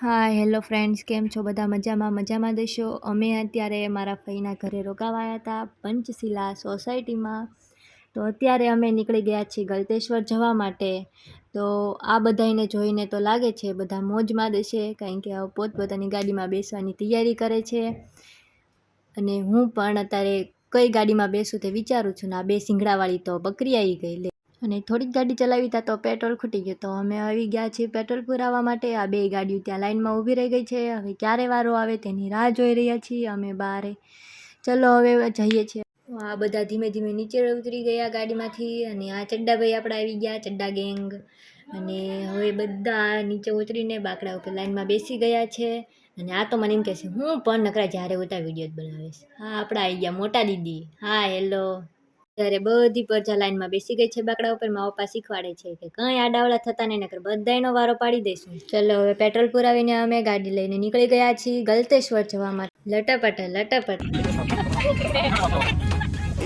હા, hello friends, કેમ છો? બધા મજામાં? મજામાં દેશો? અમે અત્યારે મારા ફઈના ઘરે રોકાવાયા હતા, પંચશિલા સોસાયટીમાં. તો અત્યારે અમે નીકળી ગયા છીએ ગલતેશ્વર જવા માટે. તો આ બધાને જોઈને તો લાગે છે બધા મોજમાં દેશે, કારણ કે પોતપોતાની ગાડીમાં બેસવાની તૈયારી કરે છે. અને હું પણ અત્યારે કઈ ગાડીમાં બેસું તે વિચારું છું ને આ બે સિંગડાવાળી તો બકરી આવી ગઈ અને થોડીક ગાડી ચલાવી તા તો પેટ્રોલ ખૂટી ગયું. તો અમે આવી ગયા છીએ પેટ્રોલ પુરાવવા માટે. આ બે ગાડીઓ ત્યાં લાઇનમાં ઊભી રહી ગઈ છે. હવે ક્યારે વારો આવે તેની રાહ જોઈ રહ્યા છીએ અમે બારે. ચલો હવે જઈએ છીએ. આ બધા ધીમે ધીમે નીચે ઉતરી ગયા ગાડીમાંથી અને આ ચડ્ડાભાઈ આપણે આવી ગયા, ચડ્ડા ગેંગ. અને હવે બધા નીચે ઉતરીને બાકડા ઉપર લાઈનમાં બેસી ગયા છે. અને આ તો મને એમ કહેશે હું પણ નકરા જ્યારે ઉતા વીડિયો જ બનાવીશ. હા, આપણે આવી ગયા મોટા દીદી. હા, હેલો. ત્યારે બધી પ્રજા લાઈનમાં બેસી ગઈ છે બાકડા ઉપર. મારા પપ્પા શીખવાડે છે કે કંઈ આડાવડા થતા નહીં નકર બધાનો વારો પાડી દઈશું. ચલો હવે પેટ્રોલ પુરાવીને અમે ગાડી લઈને નીકળી ગયા છીએ ગલતેશ્વર જવા માટે. લટપટ લટપટ.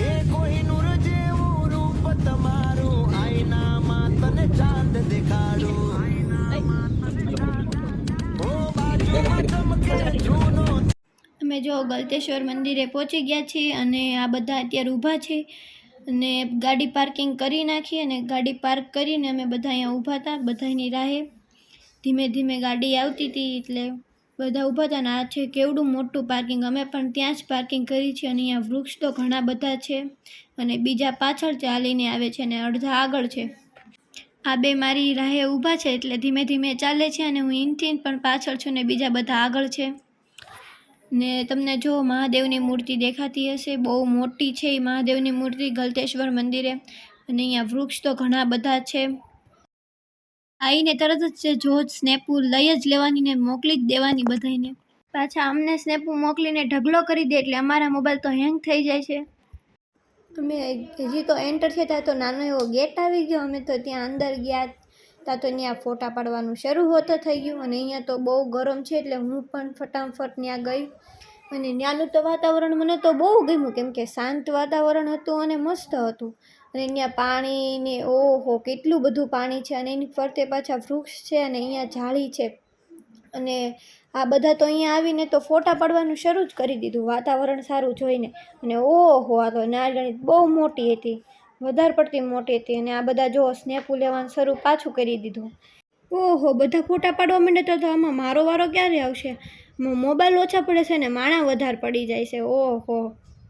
એ કોહિનૂર જેવું રૂપ તમારું. આઈનામાં તને ચાંદ દેખાડું. ઓ બાજુમાં ચમકે જૂનો. અમે જો ગલતેશ્વર મંદિરે પહોંચી ગયા છીએ અને આ બધા અત્યારે ઊભા છે. અને ગાડી પાર્કિંગ કરી નાખી અને ગાડી પાર્ક કરીને અમે બધા અહીંયા ઊભા હતા બધાની રાહે. ધીમે ધીમે ગાડી આવતી હતી એટલે બધા ઊભા હતા અને આ છે કેવડું મોટું પાર્કિંગ. અમે પણ ત્યાં જ પાર્કિંગ કરી છે અને અહીંયા વૃક્ષ તો ઘણા બધા છે અને બીજા પાછળ ચાલીને આવે છે અને અડધા આગળ છે. આ બે મારી રાહે ઊભા છે એટલે ધીમે ધીમે ચાલે છે અને હું ઇનથી પણ પાછળ છું ને બીજા બધા આગળ છે. ને તમને જો મહાદેવની મૂર્તિ દેખાતી હશે, બહુ મોટી છે એ મહાદેવની મૂર્તિ, ગલતેશ્વર મંદિરે. અને અહીંયા વૃક્ષ તો ઘણા બધા છે. આવીને તરત જ જો સ્નેપુ લઈ જ લેવાની ને મોકલી જ દેવાની બધાને પાછા અમને સ્નેપુ મોકલીને ઢગલો કરી દે એટલે અમારા મોબાઈલ તો હેંગ થઈ જાય છે. અમે હજી તો એન્ટર થયા તો નાનો એવો ગેટ આવી ગયો. અમે તો ત્યાં અંદર ગયા ત્યાં તો ત્યાં ફોટા પાડવાનું શરૂ હોતો થઈ ગયું. અને અહીંયા તો બહુ ગરમ છે એટલે હું પણ ફટાફટ ત્યાં ગઈ. અને ત્યાંનું તો વાતાવરણ મને તો બહુ ગમ્યું. કેમ કે શાંત વાતાવરણ હતું અને મસ્ત હતું. અને ત્યાં પાણી ને ઓહો, કેટલું બધું પાણી છે. અને એની ફરતે પાછા વૃક્ષ છે અને અહીંયા જાળી છે. અને આ બધા તો અહીંયા આવીને તો ફોટા પાડવાનું શરૂ જ કરી દીધું. વાતાવરણ સારું જોઈને. અને ઓહો, આ તો નારગણી બહુ મોટી હતી. વધારે પડતી મોટી હતી અને આ બધા જો સ્નેપું લેવાનું શરૂ પાછું કરી દીધું. ઓહો, બધા ફોટા પાડવા માંડે તો આમાં મારો વારો ક્યારે આવશે? મોબાઈલ ઓછા પડે છે ને માણા વધારે પડી જાય છે. ઓહો,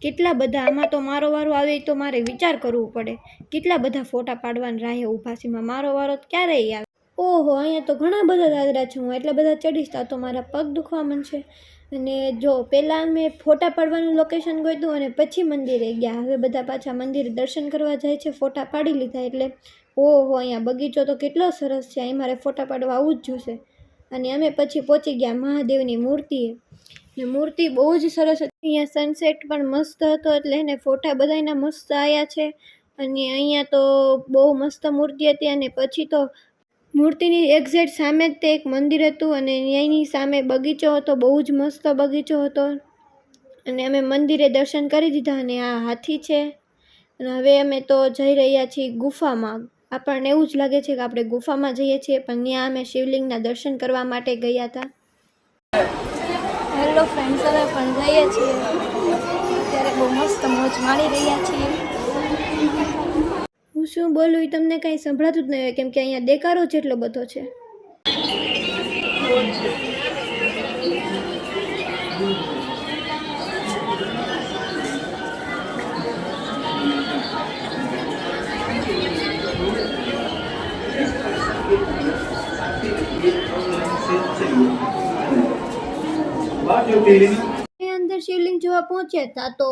કેટલા બધા? આમાં તો મારો વારો આવે તો મારે વિચાર કરવું પડે. કેટલા બધા ફોટા પાડવાની રાહે ઊભા છે મારો વારો ક્યારેય આવે ઓહો, અહીંયા તો ઘણા બધા દાદરા છે હું, એટલા બધા ચડીશ તા તો મારા પગ દુખવા માંડશે. અને જો, પહેલાં મેં ફોટા પાડવાનું લોકેશન ગોત્યું અને પછી મંદિરે ગયા. હવે બધા પાછા મંદિરે દર્શન કરવા જાય છે, ફોટા પાડી લીધા એટલે ઓહો, અહીંયા બગીચો તો કેટલો સરસ છે, અહીં મારે ફોટા પાડવા આવવું જ જોશે. અને અમે પછી પહોંચી ગયા મહાદેવની મૂર્તિએ. ને મૂર્તિ બહુ જ સરસ હતી. અહીંયા સનસેટ પણ મસ્ત હતો એટલે એને ફોટા બધાના મસ્ત આવ્યા છે. અને અહીંયા તો બહુ મસ્ત મૂર્તિ હતી અને પછી તો મૂર્તિની એક્ઝેક્ટ સામે જ તે એક મંદિર હતું અને ત્યાંની સામે બગીચો હતો, બહુ જ મસ્ત બગીચો હતો. અને અમે મંદિરે દર્શન કરી દીધા અને આ હાથી છે. અને હવે અમે તો જઈ રહ્યા છીએ ગુફામાં. આપણને એવું જ લાગે છે કે આપણે ગુફામાં જઈએ છીએ, પણ ત્યાં અમે શિવલિંગના દર્શન કરવા માટે ગયા હતા. હેલો ફ્રેન્ડ્સ અમે પણ જઈએ છીએ. અત્યારે બહુ મસ્ત મોજ માણી રહ્યા છીએ. હું શું બોલું એ તમને કાંઈ સંભળાતું જ નહીં હોય, કેમ કે અહીંયા દેકારો જેટલો બધો છે. એ અંદર શિવલિંગ ત્યાં તો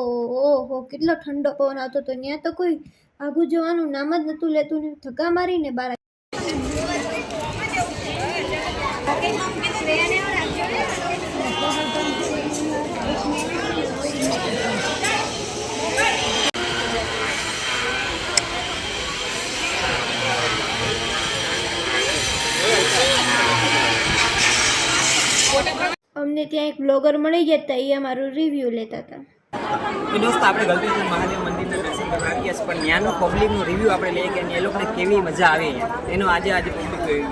ઓહો, કેટલો ઠંડો પવન આવતો હતો. ત્યાં તો કોઈ આગું જવાનું નામ જ નહોતું લેતું ને ધક્કા મારીને બહાર અમને ત્યાં એક બ્લોગર મળી ગયા હતા એ અમારું રિવ્યૂ લેતા હતા. દોસ્તો આપણે ગલતેશ્વર મહાદેવ મંદિરના દર્શન કરવા આવીએ છીએ પણ ત્યાંનો પબ્લિકનો રિવ્યુ આપણે લઈએ કે એ લોકોને કેવી મજા આવે એનો આજે આજે પબ્લિક જોયું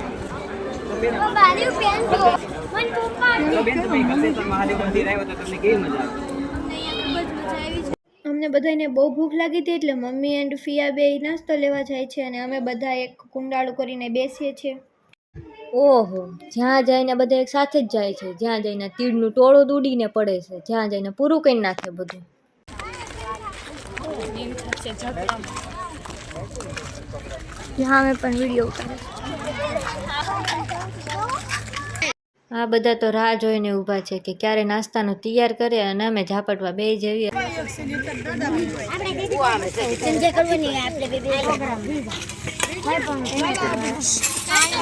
અમને બધાને બહુ ભૂખ લાગી હતી એટલે મમ્મી એન્ડ ફિયા બે નાસ્તો લેવા જાય છે અને અમે બધા એક કુંડાળું કરીને બેસીએ છીએ. ઓહો જ્યાં જઈને બધા એક સાથે જ જાય છે જ્યાં જઈને તીડનું ટોળું દૂડીને પડે છે જ્યાં જઈને પૂરું કરી નાખે બધું જ્યાં અમે પણ વીડિયો ઉતારે આ બધા તો રાહ જોઈને ઊભા છે કે ક્યારે નાસ્તાનું તૈયાર કરે અને અમે ઝાપટવા બે જઈએ ઓ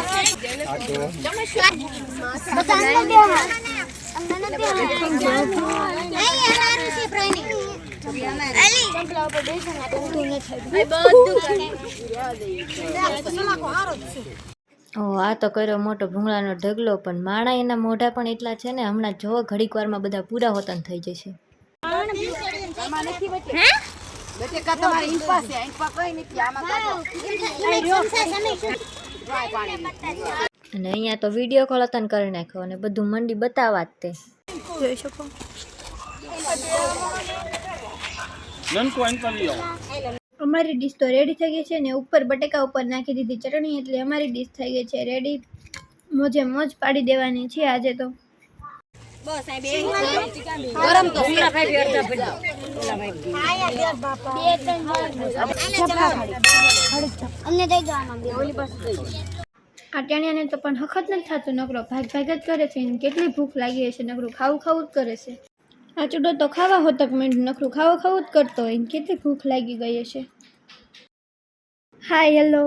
આ તો કર્યો મોટો ભૂંગળાનો ઢગલો પણ માણા એના મોઢા પણ એટલા છે ને હમણાં જો ઘડીક વારમાં બધા પૂરા હોતન થઈ જશે. અને અહીંયા તો વીડિયો કોલ અતન કરી નાખ્યો અને બધું મંડી બતાવવા જ તે. જોઈ શકો. અમારી ડીશ તો રેડી થઈ ગઈ છે ને ઉપર બટેકા ઉપર નાખી દીધી ચટણી એટલે અમારી ડીશ થઈ ગઈ છે રેડી મોજે મોજ પાડી દેવાની છે આજે તો. આ ટેણિયાને તો પણ હખત નથી થતું નકરો. ભાગ ભાગ જ કરે છે એને કેટલી ભૂખ લાગી હશે નકરું ખાવું ખાવું જ કરે છે. આ ચૂડો તો ખાવા હોતો મિનિટ નકરું ખાવું ખાવું જ કરતો હોય એને કેટલી ભૂખ લાગી ગઈ હશે. Hi hello.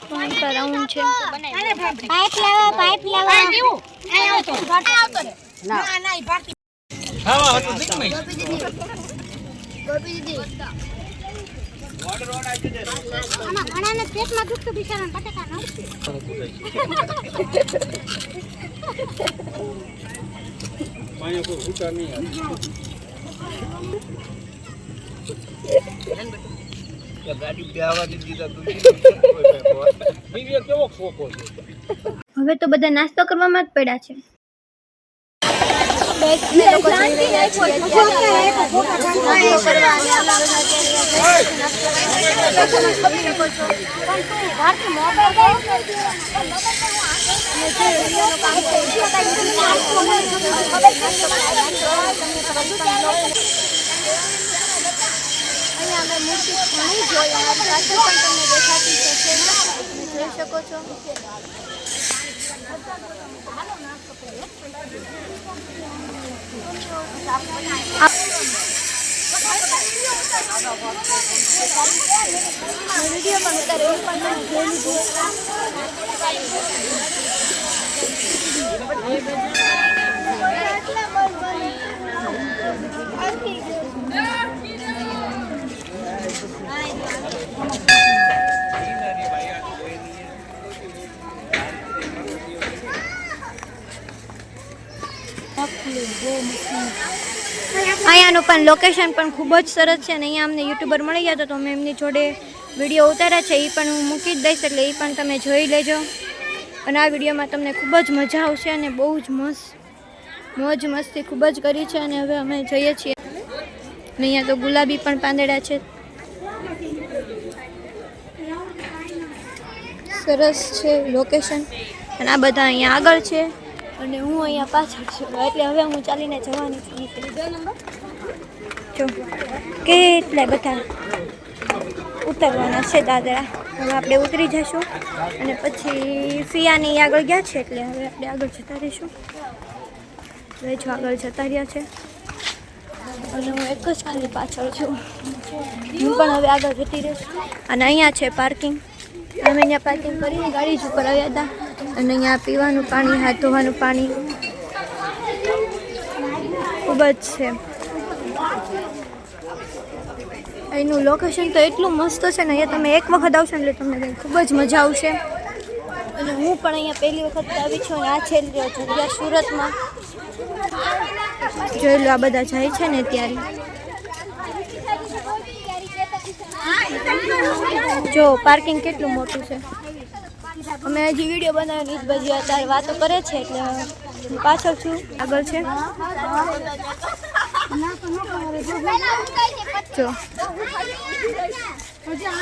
ફોન પર આવું છે. પાઇપ લાવો પાઇપ લાવો. આમાં ઘણાને પેટમાં દુખતું બિચારાને બટાકા નડશે હવે તો બધા નાસ્તો કરવામાં જ પડ્યા છે. જોઈ શકો છો. વીડિયો પણ ઉતારે એ પણ તમે જોઈ લીધું. અહીંયાનું પણ લોકેશન પણ ખૂબ જ સરસ છે અને અહીંયા અમને યુટ્યુબર મળી ગયા તો અમે એમની જોડે વીડિયો ઉતાર્યા છે. એ પણ હું મૂકી જ દઈશ એટલે એ પણ તમે જોઈ લેજો. અને આ વિડીયોમાં તમને ખૂબ જ મજા આવશે અને બહુ જ મસ્ત, મોજ મસ્તી ખૂબ જ કરી છે અને હવે અમે જઈએ છીએ. અને અહીંયા તો ગુલાબી પણ પાંદડા છે. સરસ છે લોકેશન અને આ બધા અહીંયા આગળ છે. અને હું અહીંયા પાછળ છું. એટલે હવે હું ચાલીને જવાની છું. જો કેટલાય બધા ઉતરવાના છે દાદરા. હવે આપણે ઉતરી જઈશું. અને પછી ફિયાની આગળ ગયા છે એટલે હવે આપણે આગળ જતા રહીશું. હવે જો આગળ જતા રહ્યા છે. અને હું એક જ ખાલી પાછળ છું. હું પણ હવે આગળ જતી રહીશ. અને અહીંયા છે પાર્કિંગ અમે અહીંયા પાર્કિંગ કરીને ગાડી જ ઉપર આવ્યા હતા. અને અહીંયા પીવાનું પાણી હાથ ધોવાનું પાણી ખૂબ જ છે. અહીંનું લોકેશન તો એટલું મસ્ત છે ને, અહીંયા તમે એક વખત આવશો એટલે તમને ખૂબ જ મજા આવશે. અને હું પણ અહીંયા પહેલી વખત આવી છું, અને આ છે જગ્યા સુરતમાં. જોઈ લો, આ બધા જાય છે ને ત્યારે જો પાર્કિંગ કેટલું મોટું છે? અમે હજી વીડિયો બનાવીને જ બધી અત્યારે વાતો કરે છે, એટલે હું પાછળ છું, આગળ છે. જો.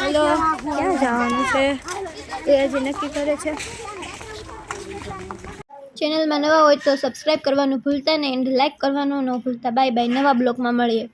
હેલો ક્યાં જવાનું છે? એ હજી નક્કી કરે છે. ચેનલમાં નવા હોય તો સબસ્ક્રાઈબ કરવાનું ભૂલતા નહીં એન્ડ લાઈક કરવાનું ન ભૂલતા. બાય બાય નવા બ્લોગમાં મળીએ.